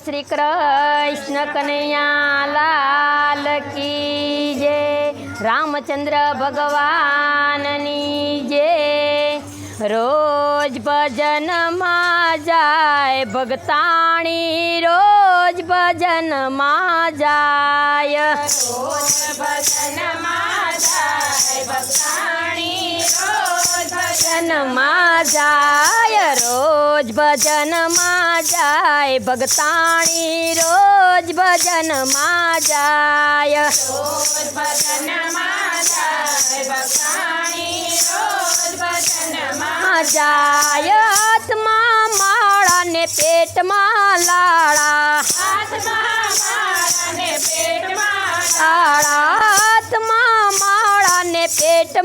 શ્રી કૃષ્ણ કનૈયા લાલ કી જય, રામચંદ્ર ભગવાનની જય. રોજ ભજનમાં જાય ભગતાણી, રોજ ભજનમાં જાય. ભજનમાં જાય રોજ ભજનમાં જાય. भजन मा जाय भगतानी रोज भजन मा जाय। भजन मा जाय भजन जाय। आत्मा माड़ा ने पेट मा लाड़ा। आत्मा माड़ा ने पेट मा लाड़ा। आत्मा ने पेट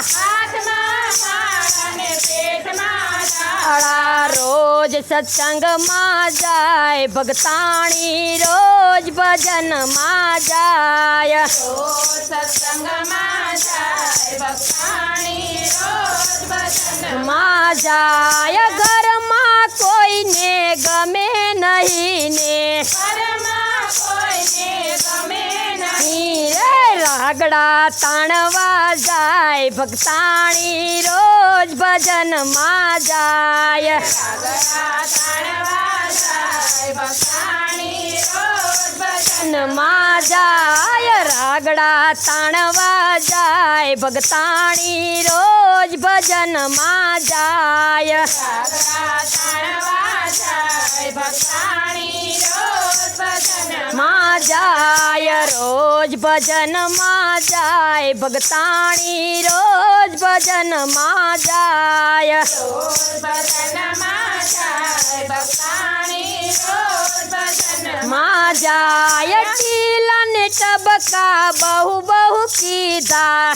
आत्मा વાળા રોજ સત્સંગમાં જાય ભગતાણી રોજ ભજનમાં જાય. સત્સંગમાં જાય ભગતાણી રોજ ભજનમાં જાય. રે રાગડા તાણવા જાય ભગતાણી રોજ ભજનમાં જાય ભજનમાં જાય રાગડા તાણવા જાય ભગતાણી રોજ ભજનમાં જાય માં જાય રોજ ભજનમાં જાય ભગતાણી રોજ ભજનમાં જાય માં જાય ચીલા ને ટબકા બહુ બહુ કીધા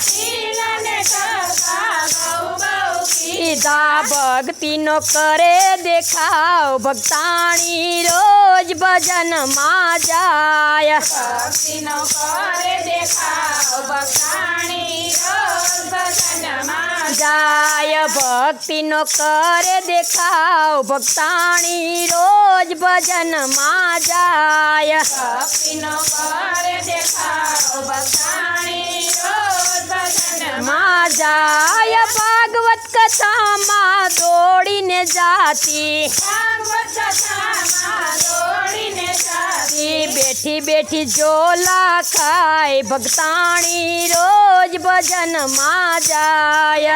सीधा भक्ति नो करे देखाओ, भक्तानी रोज भजन मा जाय, भक्ति नो करे देखाओ, भक्तानी रोज भजन मा जाय भक्ति नो करे देखाओ भक्तानी रोज भजन मा जाय भक्ति नो करे देखाओ भक्तानी रोज भजन मा जाय जाती। बैठी बैठी झोला खाए, भगतानी रोज भजन मा जाय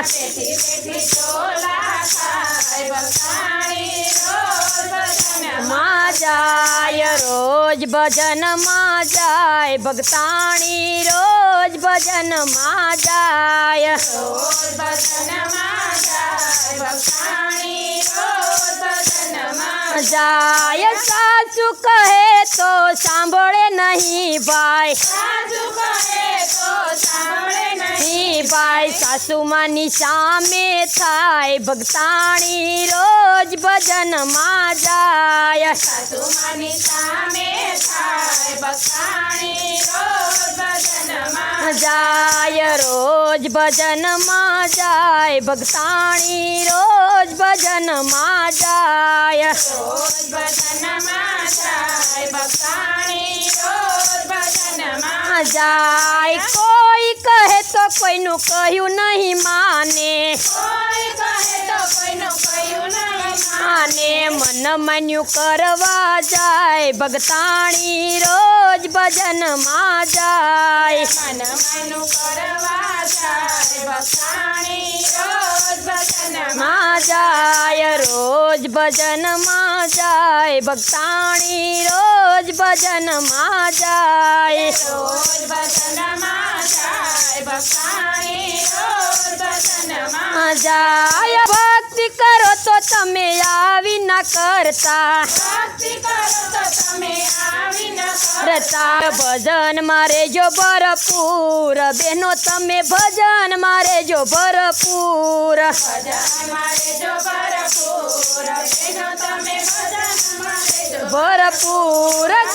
मा जाय रोज भजन मा जाय भगतानी रोज भजन मा जाय रोज भजन मा જાય સાચું કહે તો સાંભળે નહીં ભાઈ નહીં ભાઈ સાસુમાની સામે થાય ભક્તાણી રોજ ભજનમાં જાય જાય રોજ ભજનમાં જાય ભક્તાણી રોજ ભજનમાં જાય જાય કોઈ કહે તો કોઈનું કહ્યું નહીં માને આને મન માન્યું કરવા જાય ભગતાણી રોજ ભજનમાં જાય માં જાય રોજ ભજનમાં જાય ભક્તાણી રોજ ભજનમાં જાય માં જાય ભક્તિ કરો તો તમે આવી ના કરતા. કરતા. ભજન મારે જો ભરપૂર. બેનો તમે ભજન મારે જો ભરપૂર. ભરપૂર.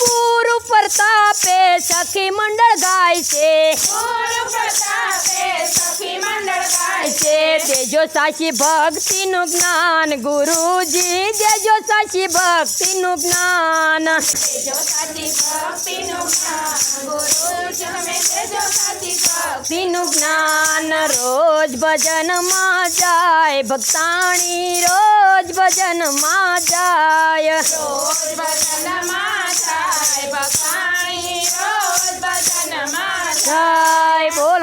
પ્રતાપે સખી મંડળ ગાય છે ગુરુ પ્રતાપે સખી મંડળ ગાય છે દેજો સાચી ભક્તિનું જ્ઞાન ગુરુજી દેજો સાચી ભક્તિનું જ્ઞાન દેજો સાચી ભક્તિનું જ્ઞાન ગુરુ જમે દેજો સાચી ભક્તિ ભક્તિનું જ્ઞાન રોજ ભજનમાં જાય ભક્તાણી રોજ ભજનમાં જાય રોજ ભજનમાં જાય